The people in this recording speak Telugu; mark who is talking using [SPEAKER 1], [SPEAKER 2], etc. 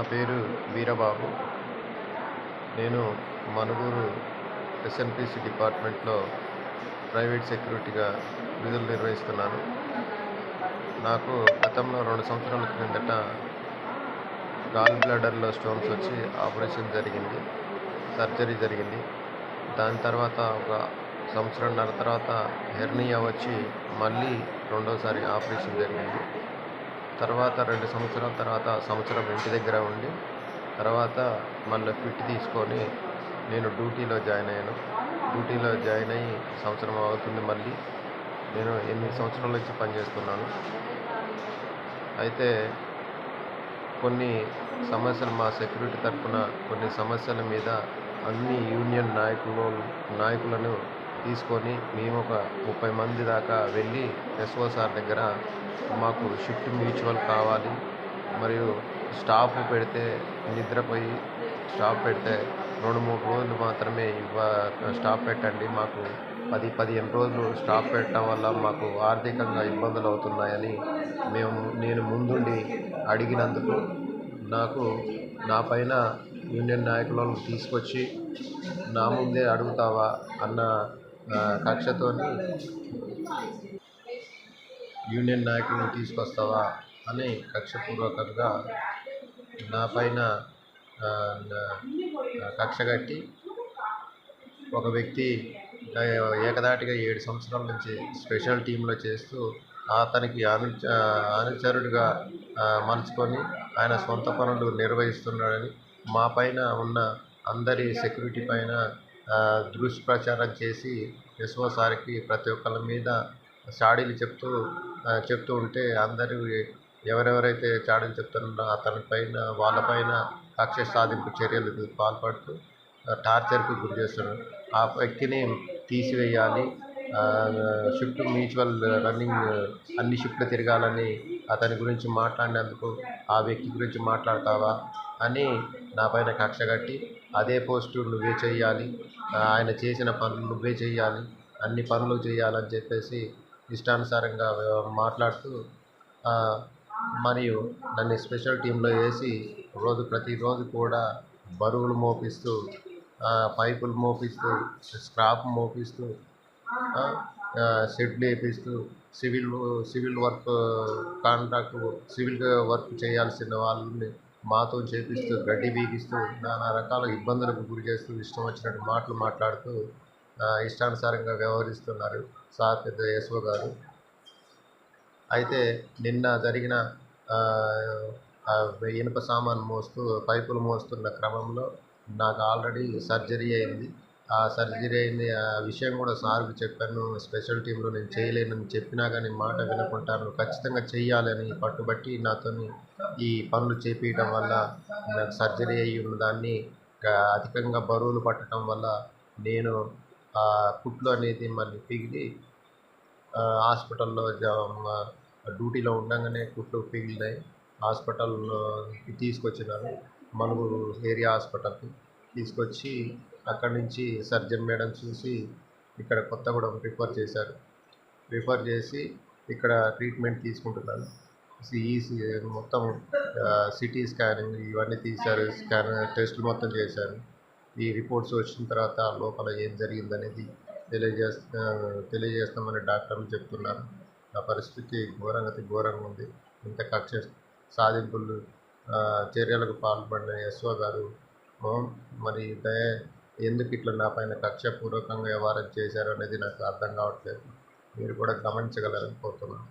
[SPEAKER 1] నా పేరు వీరబాబు. నేను మనుగూరు ఎస్ఎన్పిసి డిపార్ట్మెంట్లో ప్రైవేట్ సెక్యూరిటీగా విధులు నిర్వహిస్తున్నాను. నాకు గతంలో రెండు సంవత్సరాల క్రిందట గాల్ బ్లాడర్లో స్టోన్స్ వచ్చి ఆపరేషన్ జరిగింది సర్జరీ జరిగింది. దాని తర్వాత ఒక సంవత్సరంన్నర తర్వాత హెర్నియా వచ్చి మళ్ళీ రెండోసారి ఆపరేషన్ జరిగింది. తర్వాత రెండు సంవత్సరాల తర్వాత సంవత్సరం ఇంటి దగ్గర ఉండి తర్వాత మళ్ళీ ఫిట్ తీసుకొని నేను డ్యూటీలో జాయిన్ అయ్యాను. డ్యూటీలో జాయిన్ అయ్యి సంవత్సరం అవుతుంది మళ్ళీ. నేను ఎనిమిది సంవత్సరాల నుంచి పనిచేస్తున్నాను. అయితే కొన్ని సమస్యలు మా సెక్యూరిటీ తరఫున కొన్ని సమస్యల మీద అన్ని యూనియన్ నాయకులు నాయకులను తీసుకొని మేము ఒక ముప్పై మంది దాకా వెళ్ళి ఎస్ఓ సార్ దగ్గర మాకు షిఫ్ట్ మ్యూచువల్ కావాలి. మరియు స్టాఫ్ పెడితే నిద్రపోయి స్టాఫ్ పెడితే రెండు మూడు రోజులు మాత్రమే ఇవ్వ స్టాఫ్ పెట్టండి. మాకు పది పదిహేను రోజులు స్టాఫ్ పెట్టడం వల్ల మాకు ఆర్థికంగా ఇబ్బందులు అవుతున్నాయని మేము నేను ముందుండి అడిగినందుకు నాకు నా పైన యూనియన్ నాయకులను తీసుకొచ్చి నా ముందే అడుగుతావా? అన్న కక్షతో యూనియన్ నాయకులను తీసుకొస్తావా అని కక్షపూర్వకంగా నా పైన కక్ష కట్టి ఒక వ్యక్తి ఏకధాటిగా ఏడు సంవత్సరాల నుంచి స్పెషల్ టీంలో చేస్తూ అతనికి అను అనుచరుడిగా మలుచుకొని ఆయన సొంత పనులు నిర్వహిస్తున్నాడని మా పైన ఉన్న అందరి సెక్యూరిటీ పైన దుష్ప్రచారం చేసి ఎస్ఓ సార్కి ప్రతి ఒక్కళ్ళ మీద చాడీలు చెప్తూ చెప్తూ ఉంటే అందరూ ఎవరెవరైతే చాడీలు చెప్తున్నారో అతని పైన వాళ్ళపైన కక్ష సాధింపు చర్యలకు పాల్పడుతూ టార్చర్కి గురి చేస్తున్నారు. ఆ వ్యక్తిని తీసివేయాలి. షిఫ్ట్ మ్యూచువల్ రన్నింగ్ అన్ని షిఫ్ట్లు తిరగాలని అతని గురించి మాట్లాడినందుకు ఆ వ్యక్తి గురించి మాట్లాడతావా అని నా పైన కక్ష కట్టి అదే పోస్టు నువ్వే చేయాలి ఆయన చేసిన పనులు నువ్వే చేయాలి అన్ని పనులు చేయాలని చెప్పేసి ఇష్టానుసారంగా మాట్లాడుతూ మరియు నన్ను స్పెషల్ టీంలో వేసి రోజు ప్రతిరోజు కూడా బరువులు మోపిస్తూ పైపులు మోపిస్తూ స్క్రాప్ మోపిస్తూ షెడ్లు వేపిస్తూ civil civil work contract civil work చేయాల్సిన వాళ్ళని మాతో చేపిస్తూ గడ్డి బీగిస్తూ నానా రకాల ఇబ్బందులకు గురి చేస్తూ ఇష్టం వచ్చినట్టు మాటలు మాట్లాడుతూ ఇష్టానుసారంగా వ్యవహరిస్తున్నారు సార్ పెద్ద ఎస్ఓ గారు. అయితే నిన్న జరిగిన ఇనుప సామాను మోస్తూ పైపులు మోస్తున్న క్రమంలో నాకు ఆల్రెడీ సర్జరీ అయింది. సర్జరీ అయింది. ఆ విషయం కూడా సార్కి చెప్పాను. స్పెషల్ టీంలో నేను చేయలేనని చెప్పినా కానీ మాట వినకుంటాను. ఖచ్చితంగా చెయ్యాలని పట్టుబట్టి నాతోని ఈ పనులు చేపించడం వల్ల నాకు సర్జరీ అయ్యి ఉన్న దాన్ని అధికంగా బరువులు పట్టడం వల్ల నేను ఆ కుట్లు అనేది మళ్ళీ పిగిలి హాస్పిటల్లో డ్యూటీలో ఉండగానే కుట్లు పిగిలినాయి హాస్పిటల్లో తీసుకొచ్చినాను. మనుగురు ఏరియా హాస్పిటల్కి. తీసుకొచ్చి అక్కడి నుంచి సర్జన్ మేడం చూసి ఇక్కడ కొత్తగూడెం రిఫర్ చేశారు. రిఫర్ చేసి ఇక్కడ ట్రీట్మెంట్ తీసుకుంటున్నాను. ఈ మొత్తం సిటీ స్కానింగ్ ఇవన్నీ తీశారు. స్కాన్ టెస్టులు మొత్తం చేశారు. ఈ రిపోర్ట్స్ వచ్చిన తర్వాత లోపల ఏం జరిగిందనేది తెలియజేస్తా తెలియజేస్తామని డాక్టర్లు చెప్తున్నారు. ఆ పరిస్థితి ఘోరంగా ఘోరంగా ఉంది. ఇంత కక్ష సాధింపులు చర్యలకు పాల్పడిన ఎస్ఓ గారు మరి దయ ఎందుకు ఇట్లా నా పైన కక్షపూర్వకంగా వ్యవహారం చేశారు అనేది నాకు అర్థం కావట్లేదు. మీరు కూడా గమనించగలరని కోరుతున్నాను.